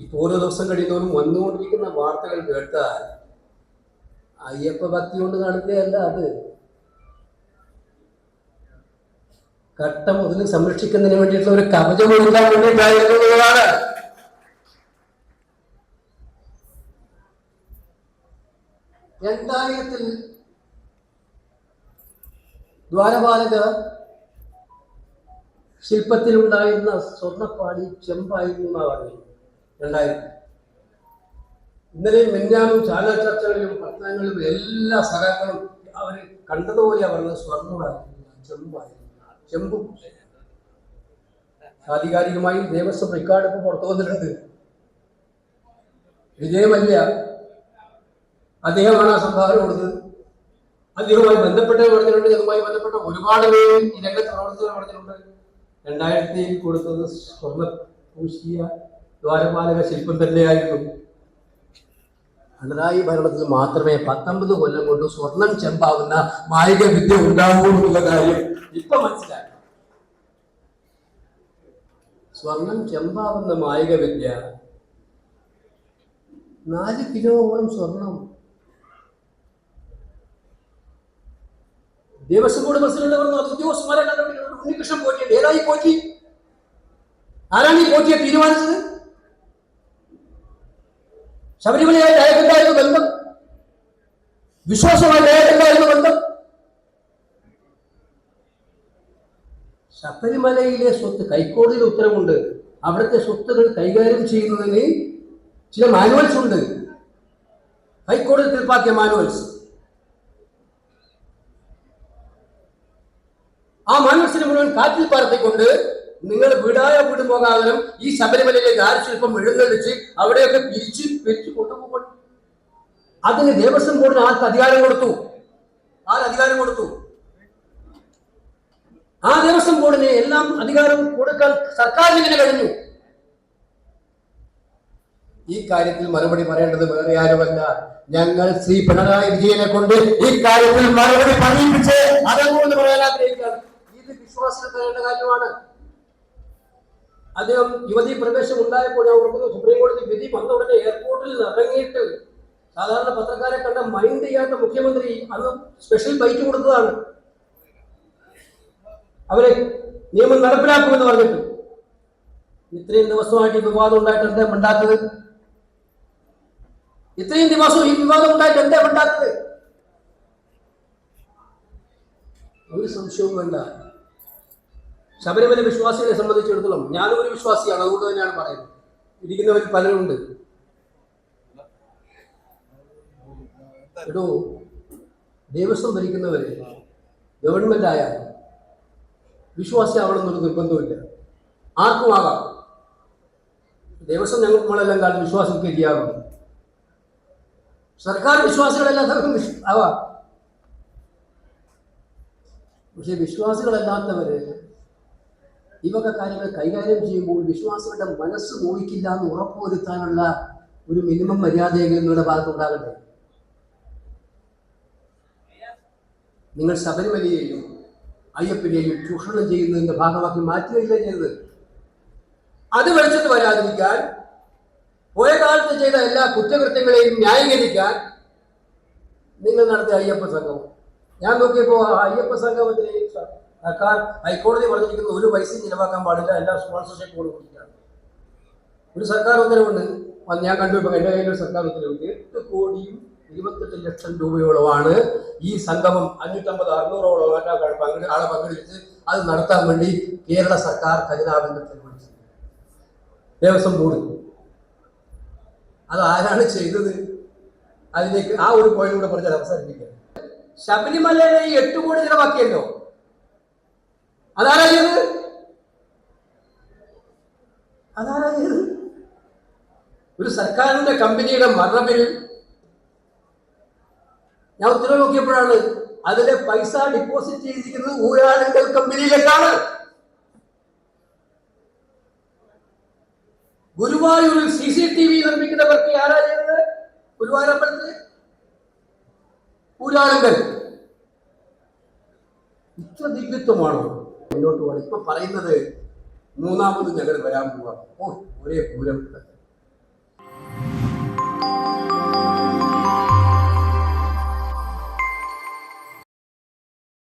ഇപ്പോൾ ഓരോ ദിവസം കഴിയുന്നവരും വന്നുകൊണ്ടിരിക്കുന്ന വാർത്തകൾ കേട്ടാൽ അയ്യപ്പ ഭക്തി കൊണ്ട് കാണുകയല്ല അത്. കട്ട മുതൽ സംരക്ഷിക്കുന്നതിന് വേണ്ടിയിട്ടുള്ള ഒരു കവചം ഒരുക്കാൻ വേണ്ടിയിട്ടായിരുന്നതാണ് രണ്ടായിരത്തിൽ ദ്വാരപാലക ശില്പത്തിലുണ്ടായിരുന്ന സ്വർണപ്പാടി ചെമ്പായിരുന്നു എന്നാണ് പറഞ്ഞത് രണ്ടായിരത്തി ഇന്നലെയും മിന്നാനും ചാനൽ ചർച്ചകളിലും പത്രങ്ങളിലും എല്ലാ സഹകരണങ്ങളും അവർ കണ്ടതുപോലെ അവരുടെ സ്വർണമായിരുന്നു ചെമ്പായിരുന്നു ചെമ്പു ആധികാരികമായി ദേവസ്വം റെക്കോർഡ് ഇപ്പോൾ പുറത്തു വന്നിട്ടുണ്ട്. വിജയമല്ല. അദ്ദേഹമാണ് ആ സംഭാവന കൊടുത്തത്. അദ്ദേഹവുമായി ബന്ധപ്പെട്ട് പറഞ്ഞിട്ടുണ്ട്. അതുമായി ബന്ധപ്പെട്ട ഒരുപാട് പേര് ഈ രംഗത്ത് പ്രവർത്തകർ പറഞ്ഞിട്ടുണ്ട്. രണ്ടായിരത്തി കൊടുത്തത് സ്വർണ പൂശിയ ദ്വാരപാലക ശില്പം തന്നെയായിരുന്നു. പിണറായി ഭരണത്തിൽ മാത്രമേ പത്തൊമ്പത് കൊല്ലം കൊണ്ട് സ്വർണം ചെമ്പാവുന്ന മായിക വിദ്യ ഉണ്ടാവൂ എന്നുള്ള കാര്യം ഇപ്പൊ മനസ്സിലാക്കി സ്വർണം ചെമ്പാവുന്ന മായിക വിദ്യ നാല് കിലോയോളം സ്വർണം. ദേവസ്വം ബോർഡ് പ്രസിഡന്റ് ഉദ്യോഗസ്ഥന്മാരെ കണ്ടുപിടിക്കുന്നത് ഉണ്ണികൃഷ്ണൻ പോറ്റി ഏതായി പോറ്റി. ആരാണ് ഈ പോറ്റിയെ തീരുമാനിച്ചത്? ശബരിമലയായിട്ട് അയാൾക്കുണ്ടായിരുന്ന ബന്ധം. വിശ്വാസമായിട്ട് അയാൾക്കുണ്ടായിരുന്ന ബന്ധം. ശബരിമലയിലെ സ്വത്ത് കൈക്കോടതിയിൽ ഉത്തരവുണ്ട്. അവിടുത്തെ സ്വത്തുകൾ കൈകാര്യം ചെയ്യുന്നതിന് ചില മാനുവൽസ് ഉണ്ട്. ഹൈക്കോടതി തീർപ്പാക്കിയ മാനുവൽസ് ആ മാനുവൽസിനെ മുഴുവൻ കാറ്റിൽ പറത്തിക്കൊണ്ട് നിങ്ങൾ വീടായ വീട് പോകാതെ ഈ ശബരിമലയിലെ ദാരശില്പം എഴുന്നള്ളിച്ച് അവിടെയൊക്കെ പിരിച്ച് പിരിച്ച് കൊണ്ടുപോകുമ്പോൾ അതിന് ദേവസ്വം ബോർഡിന് ആർക്ക് അധികാരം കൊടുത്തു? ആര് അധികാരം കൊടുത്തു? ആ ദേവസ്വം ബോർഡിന് എല്ലാം അധികാരം കൊടുക്കാൻ സർക്കാരിന് ഇങ്ങനെ കഴിഞ്ഞു? ഈ കാര്യത്തിൽ മറുപടി പറയേണ്ടത് വേറെ ആരുമല്ല. ഞങ്ങൾ ശ്രീ പിണറായി വിജയനെ കൊണ്ട് ഈ കാര്യത്തിൽ മറുപടി പറയിപ്പിച്ച് അതെന്ന് പറയാൻ ആഗ്രഹിക്കുകയാണ്. ഇത് വിശ്വാസത്തിൽ പറയേണ്ട കാര്യമാണ്. അദ്ദേഹം യുവതി പ്രവേശം ഉണ്ടായപ്പോൾ ഞാൻ ഓർക്കുന്നു സുപ്രീം വിധി വന്ന ഉടനെ എയർപോർട്ടിൽ ഇറങ്ങിയിട്ട് സാധാരണ പത്രക്കാരെ കണ്ട മൈൻഡ് ചെയ്യാത്ത മുഖ്യമന്ത്രി അന്ന് സ്പെഷ്യൽ ബൈറ്റ് കൊടുത്തതാണ്. അവരെ നിയമം നടപ്പിലാക്കുമെന്ന് പറഞ്ഞിട്ട്. ഇത്രയും ദിവസമായിട്ട് ഈ വിവാദം ഉണ്ടായിട്ട് എന്താ ഉണ്ടാത്തത് ഇത്രയും ദിവസം ഈ വിവാദം ഉണ്ടായിട്ട് എന്താ ഉണ്ടാത്തത് ഒരു സംശയവും വേണ്ട ശബരിമല വിശ്വാസികളെ സംബന്ധിച്ചിടത്തോളം ഞാനും ഒരു വിശ്വാസിയാണ് അതുകൊണ്ട് തന്നെയാണ് പറയുന്നത്. ഇരിക്കുന്നവർ പലരുണ്ട്. എടോ ദേവസ്വം ഭരിക്കുന്നവര് ഗവൺമെന്റ് ആയാൽ വിശ്വാസി ആവണമെന്നൊരു നിർബന്ധമില്ല ആർക്കും ആകാം. ദേവസ്വം ഞങ്ങൾ നമ്മളെല്ലാം കാലം വിശ്വാസിക്ക് എതിയാകും സർക്കാർ വിശ്വാസികളെല്ലാം വിശ്വ ആവാം. പക്ഷെ വിശ്വാസികളല്ലാത്തവര് ഈ വക കാര്യങ്ങൾ കൈകാര്യം ചെയ്യുമ്പോൾ വിശ്വാസികളുടെ മനസ്സ് നോയിക്കില്ല എന്ന് ഉറപ്പുവരുത്താനുള്ള ഒരു മിനിമം മര്യാദയെങ്കിലും നിങ്ങളുടെ ഭാഗത്ത് ഉണ്ടാകട്ടെ നിങ്ങൾ ശബരിമലയെയും അയ്യപ്പനെയും ചൂഷണം ചെയ്യുന്നതിന്റെ ഭാഗമാക്കി മാറ്റുകയില്ല ചെയ്തത്? അത് വെളിച്ചത്ത് വരാതിരിക്കാൻ പോയ കാലത്ത് ചെയ്ത എല്ലാ കുറ്റകൃത്യങ്ങളെയും ന്യായീകരിക്കാൻ നിങ്ങൾ നടത്തിയ അയ്യപ്പ സംഗമം. ഞാൻ നോക്കിയപ്പോൾ അയ്യപ്പ സംഗമത്തിന് സർക്കാർ ഹൈക്കോടതി പറഞ്ഞിരിക്കുന്ന ഒരു പൈസയും ചിലവാക്കാൻ പാടില്ല എല്ലാ സ്പോൺസർഷിപ്പുകളും കൊടുക്കുകയാണ് ഒരു സർക്കാർ ഉത്തരവുണ്ട്. ഞാൻ കണ്ടു ഇപ്പൊ എന്റെ കയ്യിൽ ഒരു സർക്കാർ ഉത്തരവുണ്ട്. എട്ട് കോടിയും ഇരുപത്തെട്ട് ലക്ഷം രൂപയോളമാണ് ഈ സംഗമം അഞ്ഞൂറ്റമ്പത് അറുന്നൂറോളം ആൾക്കാർ പങ്കെടു ആളെ പങ്കെടുത്ത് അത് നടത്താൻ വേണ്ടി കേരള സർക്കാർ കരുതാമെന്ന് തീരുമാനിച്ചു ദേവസ്വം ബോർഡ്. അത് ആരാണ് ചെയ്തത്? അതിലേക്ക് ആ ഒരു പോയിന്റ് കൂടെ പറഞ്ഞാൽ അവസാനിപ്പിക്കാം. ശബരിമലയിലെ എട്ട് കോടി ചിലവാക്കിയല്ലോ? അതാരാ ചെയ്തത്? ഒരു സർക്കാരിന്റെ കമ്പനിയുടെ മറവിൽ ഞാൻ ഉത്തരവ് നോക്കിയപ്പോഴാണ് അതിലെ പൈസ ഡിപ്പോസിറ്റ് ചെയ്തിരിക്കുന്നത് ഊരാളുങ്കൽ കമ്പനിയിലേക്കാണ്. ഗുരുവായൂരിൽ സി സി ടി വി നിർമ്മിക്കുന്നവർക്ക് ആരാ ചെയ്തത്? ഗുരുവായൂരമ്പലത്തിൽ ഊരാളുങ്കൽ. ഇത്ര ദിവ്യത്വമാണോ? മുന്നോട്ട് പോകണം ഇപ്പൊ പറയുന്നത് മൂന്നാമത് ഞങ്ങൾ വരാൻ പോവാ. ഓ ഒരേ പൂരം.